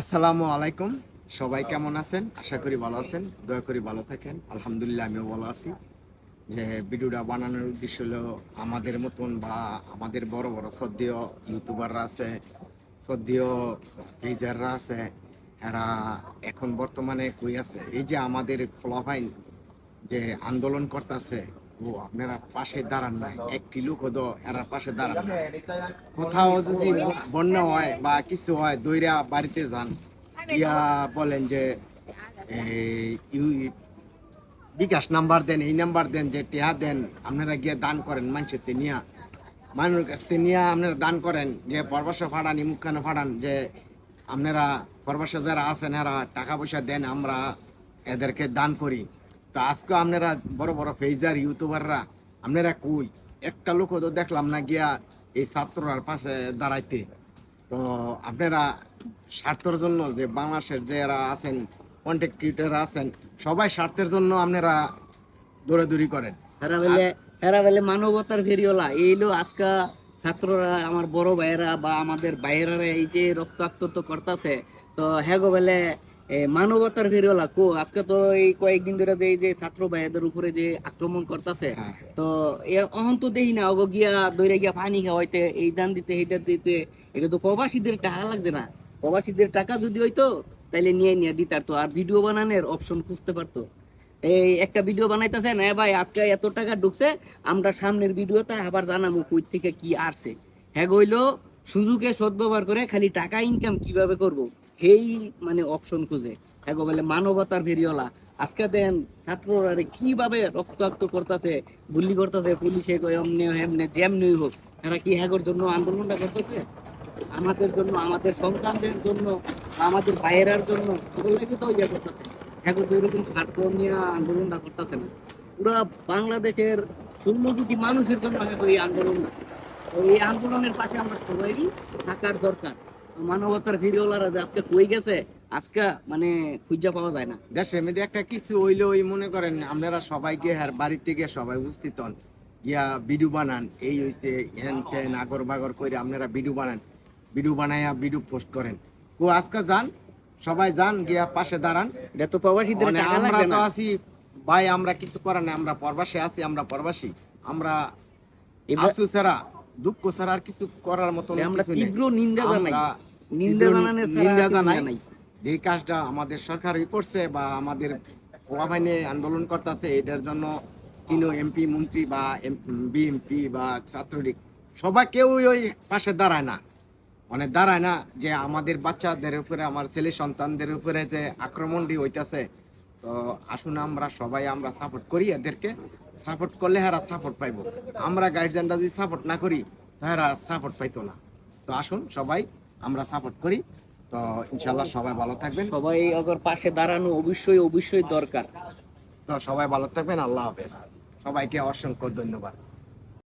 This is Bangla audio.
আসসালামু আলাইকুম। সবাই কেমন আছেন? আশা করি ভালো আছেন। দয়া করি ভালো থাকেন। আলহামদুলিল্লাহ, আমিও ভালো আছি। যে ভিডিওটা বানানোর উদ্দেশ্য হলো আমাদের মতন বা আমাদের বড় বড় সদ্যীয় ইউটিউবাররা আছে সদ্যীয় পেজাররা আছে, এরা এখন বর্তমানে কই আছে? এই যে আমাদের ফ্লফাইন যে আন্দোলন করতেছে ও, আপনারা পাশে দাঁড়ান একটি এরা পাশে দাঁড়ান কোথাও যদি হয় বা কিছু হয় বাড়িতে যান। বলেন যে বিকাশ নাম্বার দেন, এই নাম্বার দেন, যে টিয়া দেন, আপনারা গিয়ে দান করেন মানুষের নিয়া। মানুষের কাছ নিয়ে আপনারা দান করেন, যে পরবাসে ফাড়ান ইমুখানে ফাড়ান, যে আপনারা পরবাসে যারা আছেন, এরা টাকা পয়সা দেন, আমরা এদেরকে দান করি। তো আজকে আপনারা বড় বড় ফেজার ইউটিউবাররা আপনারা কই? একটা লোক তো দেখলাম না গিয়া এই ছাত্ররার পাশে দাঁড়াইতে। তো আপনারা স্বার্থের জন্য যে বাংলাদেশের যারা আছেন কন্টেক্ট ক্রিয়েটাররা আছেন সবাই স্বার্থের জন্য আপনারা দৌড়াদৌড়ি করেন। হেরা বেলে হেরা বেলে মানবতার ফেরিওলা এইলো আজকা ছাত্ররা আমার বড় ভাইয়েরা বা আমাদের বাইরেরা এই যে রক্তাক্ত করতেছে তো হ্যাগো বেলে মানবতার ফেরিওলা কো আজকে তো এই কয়েকদিন ধরে যে যে ছাত্র ভাইয়াদের উপরে যে আক্রমণ করতেছে হ্যাঁ। তো এ অহন তো দেখি না ওগো গিয়া দইরে গিয়া পানি খাওয়াইতে এই দান দিতে এই দান দিতে এটা তো প্রবাসীদের টাকা লাগছে না। প্রবাসীদের টাকা যদি হইতো তাইলে নিয়ে নিয়ে দিতার তো আর ভিডিও বানানোর অপশন খুঁজতে পারতো। এই একটা ভিডিও বানাইতেছে না ভাই আজকে এত টাকা ঢুকছে আমরা সামনের ভিডিওতে আবার জানাব কই থেকে কি আসছে হ্যাঁ গইলো সুযোগে সদ্ব্যবহার করে খালি টাকা ইনকাম কীভাবে করব? সেই মানে অপশন খুঁজে। হ্যাঁ গো বলে, মানবতার ভেরিওলা। আজকে দেন, ছাত্ররা কীভাবে রক্তাক্ত করতেছে গুলি করতেছে, পুলিশে অমনে, হেমনে যেমনি হোক। এরা কি হ্যাগোর জন্য আন্দোলনটা করতেছে? আমাদের জন্য, আমাদের সন্তানদের জন্য, আমাদের বাইরের জন্য লাগি তো ইয়ে করতেছে। এখন এরকম স্বার্থ নিয়ে আন্দোলনটা করতেছে না। পুরো বাংলাদেশের ষোলো কোটি মানুষের জন্য এখন এই আন্দোলনটা। এই আন্দোলনের পাশে আমরা সবাই থাকার দরকার। মানবতার যে আজকে কই গেছে আজকে মানে খুঁজা পাওয়া যায় না। মধ্যে একটা কিছু হইলে ওই মনে করেন আপনারা সবাইকে হার বাড়িতে গিয়ে সবাই উপস্থিত হন গিয়া ভিডিও বানান এই হইছে হ্যান ত্যান আগর বাগর করে আপনারা ভিডিও বানান ভিডিও বানাইয়া ভিডিও পোস্ট করেন। ও আজকে যান সবাই যান গিয়া পাশে দাঁড়ান। এটা তো প্রবাসীদের মানে আমরা তো আছি ভাই আমরা কিছু করার নাই আমরা পরবাসে আছি আমরা পরবাসী। আমরা এবার আফসোস ছাড়া দুঃখ ছাড়া আর কিছু করার মতন আমরা তীব্র নিন্দা জানাই। আমরা নিন্দা জানাই। যে কাজটা আমাদের সরকারই করছে বা আমাদের আন্দোলন করতেছে এটার জন্য কিনো এমপি মন্ত্রী বা বিএমপি বা ছাত্রলীগ সবাই কেউই ওই পাশে দাঁড়ায় না। মানে দাঁড়ায় না যে আমাদের বাচ্চাদের উপরে আমার ছেলে সন্তানদের উপরে যে আক্রমণটি হইতাছে তো আসুন আমরা সবাই আমরা সাপোর্ট করি এদেরকে। সাপোর্ট করলে হারা সাপোর্ট পাইবো। আমরা গার্জিয়ানরা যদি সাপোর্ট না করি তাহারা সাপোর্ট পাইতো না। তো আসুন সবাই আমরা সাপোর্ট করি। তো ইনশাল্লাহ সবাই ভালো থাকবেন। সবাই অগর পাশে দাঁড়ানো অবশ্যই অবশ্যই দরকার। তো সবাই ভালো থাকবেন আল্লাহ হাফেজ। সবাইকে অসংখ্য ধন্যবাদ।